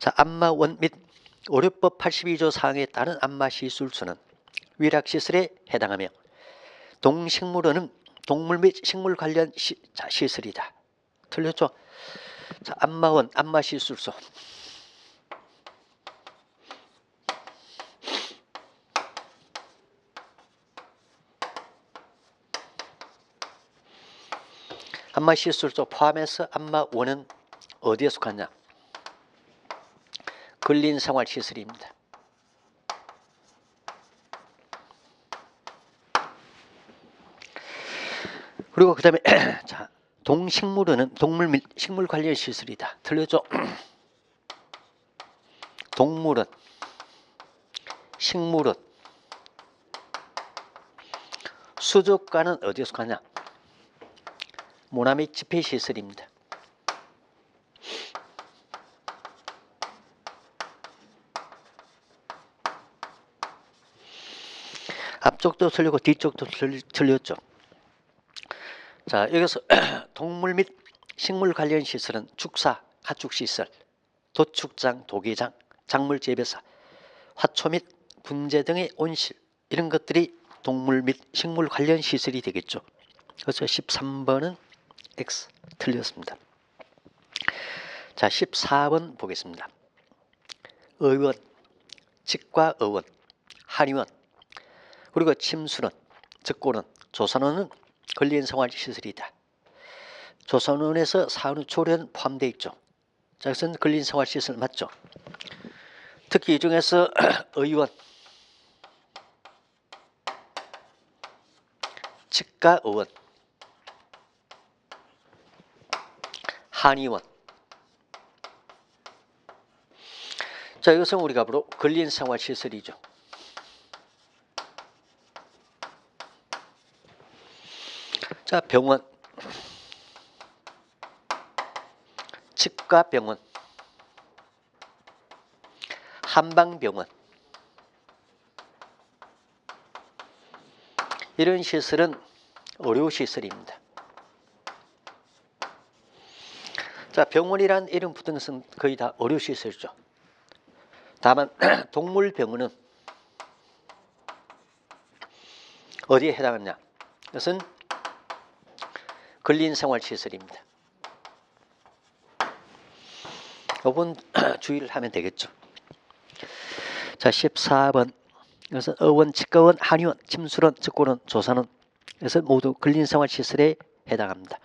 자, 안마원 및 의료법 82조 사항에 따른 안마시술수는 위락시설에 해당하며 동식물원은 동물 및 식물 관련 시, 자, 시설이다. 틀렸죠? 자, 안마원, 안마시술소. 안마시술소 포함해서 안마원은 어디에 속하냐? 근린 생활 시설입니다. 그리고 그다음에 자 동식물원은 동물 및 식물 관련 시설이다. 틀렸죠? 동물원, 식물원, 수족관은 어디에 속하냐? 문화 및 집회 시설입니다. 앞쪽도 틀리고 뒤쪽도 틀- 틀렸죠. 자 여기서 동물 및 식물 관련 시설은 축사, 가축 시설, 도축장, 도기장, 작물 재배사, 화초 및 분재 등의 온실 이런 것들이 동물 및 식물 관련 시설이 되겠죠. 그래서 13번은 X 틀렸습니다. 자 14번 보겠습니다. 의원, 치과의원, 한의원, 그리고 침수는, 즉고는, 조선원은 근린생활 시설이다. 조선원에서 사원 조련 포함되어 있죠. 자, 그것은 근린생활 시설 맞죠? 특히 이 중에서 의원, 치과 의원, 한의원. 자, 이것은 우리가 바로 근린생활 시설이죠. 자, 병원. 치과 병원. 한방병원. 이런 시설은 의료시설입니다. 자, 병원이란 이름 붙은 것은 거의 다 의료시설이죠. 다만 동물병원은 어디에 해당하냐? 이것은 근린생활 시설입니다. 이번 주의를 하면 되겠죠. 자, 14번. 이것은 의원, 치과원, 한의원, 침수원, 측고원, 조산원. 이것은 모두 근린생활시설에 해당합니다.